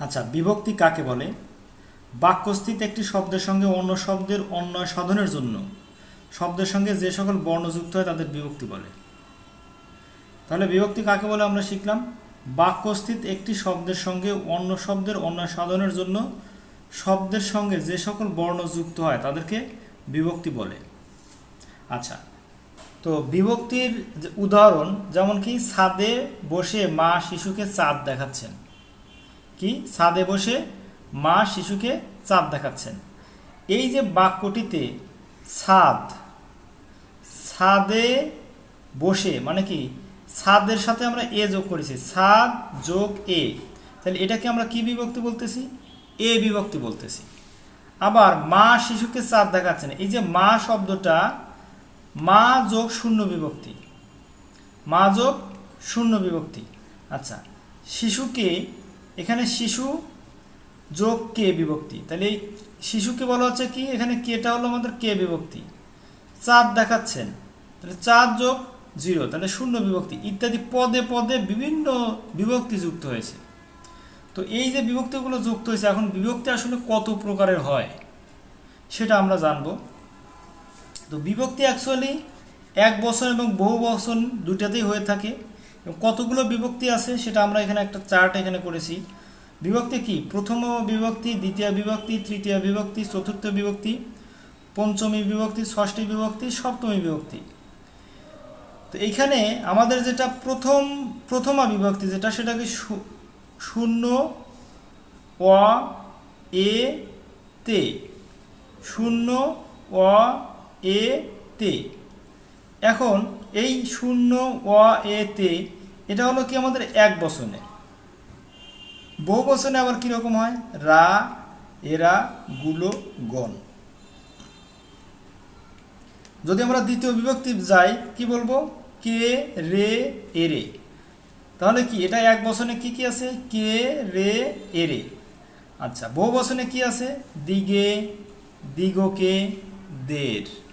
আচ্ছা বিভক্তি কাকে বলে? বাক্যস্থিত একটি শব্দের সঙ্গে অন্য শব্দের অন্যয় সাধনের জন্য। শব্দের সঙ্গে যে সকল বর্ণ যুক্ত হয় তাদের বিভক্তি বলে। তাহলে বিভক্তি কাকে বলে আমরা শিখলাম? বাক্যস্থিত একটি শব্দের সঙ্গে অন্য শব্দের অন্যয় সাধনের জন্য শব্দের সঙ্গে যে সকল বর্ণ যুক্ত হয় তাদেরকে বিভক্তি বলে। আচ্ছা তো বিভক্তির উদাহরণ, যেমন কি ছাদে বসে মা শিশুকে চাঁদ দেখাচ্ছেন। কি? ছাদে বসে মা শিশুকে চাঁদ দেখাচ্ছেন। এই যে বাক্যটিতে ছাদ, ছাদে বসে মানে কি? ছাদের সাথে আমরা এ যোগ করেছি। ছাদ যোগ এ। তাহলে এটাকে আমরা কি বিভক্তি বলতেছি? এ বিভক্তি বলতেছি। আবার মা শিশুকে চাঁদ দেখাচ্ছেন। এই যে মা শব্দটা, মা যোগ শূন্য বিভক্তি। মা যোগ শূন্য বিভক্তি। আচ্ছা শিশুকে এখানে শিশু যোগ কে বিভক্তি। তাহলে এই শিশুকে বলা হচ্ছে কি? এখানে কেটা হলো আমাদের কে বিভক্তি। চাঁদ দেখাচ্ছেন। তাহলে চাঁদ যোগ জিরো, তাহলে শূন্য বিভক্তি। ইত্যাদি পদে পদে বিভিন্ন বিভক্তি যুক্ত হয়েছে। তো এই যে বিভক্তিগুলো যুক্ত হয়েছে, এখন বিভক্তি আসলে কত প্রকারের হয়, সেটা আমরা জানব। তো বিভক্তি অ্যাকচুয়ালি এক বছর এবং বহু বছর দুটাতেই হয়ে থাকে। কতগুলো বিভক্তি আছে সেটা আমরা এখানে একটা চার্ট এখানে করেছি। বিভক্তি কি? প্রথম বিভক্তি, দ্বিতীয় বিভক্তি, তৃতীয় বিভক্তি, চতুর্থ বিভক্তি, পঞ্চমী বিভক্তি, ষষ্ঠী বিভক্তি, সপ্তমী বিভক্তি। তো এইখানে আমাদের যেটা প্রথম, প্রথমা বিভক্তি যেটা সেটাকে শু- শূন্য, অ, এ, তে। শূন্য, অ, এ, তে। এখন এই শূন্য অ এ, তে, এটা হলো কি আমাদের এক বচনে। বহু বচনে আবার কীরকম হয়? রা, এরা, গুলো, গণ। যদি আমরা দ্বিতীয় বিভক্তি যাই, কি বলব? কে, রে এরে তাহলে কি, এটা এক বচনে কি কি আছে? কে, রে এরে আচ্ছা বহু বচনে কি আছে? দিগে, দিগকে, দের।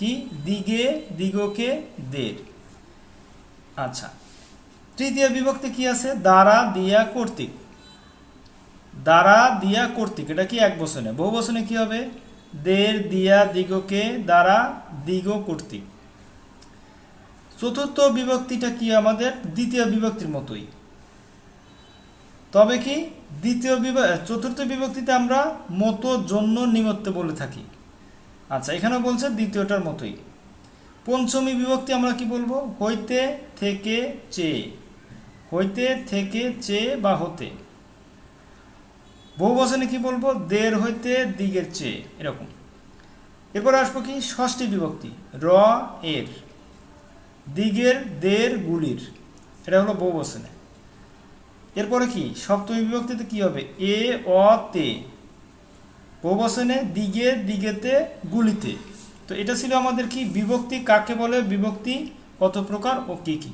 কি? দিগে, দিগকে দের। আচ্ছা। তৃতীয় বিভক্তি কি আছে? দ্বারা দিয়া কর্তৃক। দ্বারা দিয়া কর্তৃক। এটা কি? এক বচনে। বহু বচনে কি হবে? দের, দিয়া, দিগকে দ্বারা দিগ কর্তৃক। চতুর্থ বিভক্তিটা কি আমাদের? দ্বিতীয় বিভক্তির মতোই। তবে কি? দ্বিতীয় বিভা চতুর্থ বিভক্তিতে আমরা মতো জন্য নিমত্তে বলে থাকি। আচ্ছা এখানে বলছে দ্বিতীয়টার মতোই। পঞ্চমী বিভক্তি আমরা কি বলব? হইতে থেকে চেয়ে হইতে থেকে চেয়ে বা হতে। বহু বচনে কি বলব? দের হইতে দিগের চেয়ে এরকম। এরপর আসব কি? ষষ্ঠী বিভক্তি, র, এর। দিগের, দের, গুলির। এটা হলো বহু বচনে। এরপরে কি? সপ্তমী বিভক্তিতে কি হবে? এ, অ, তে। বহু বচনে দিগে, দিগেতে, গুলিতে। তো এটা ছিল আমাদের কি? বিভক্তি কাকে বলে? বিভক্তি কত প্রকার ও কী কি?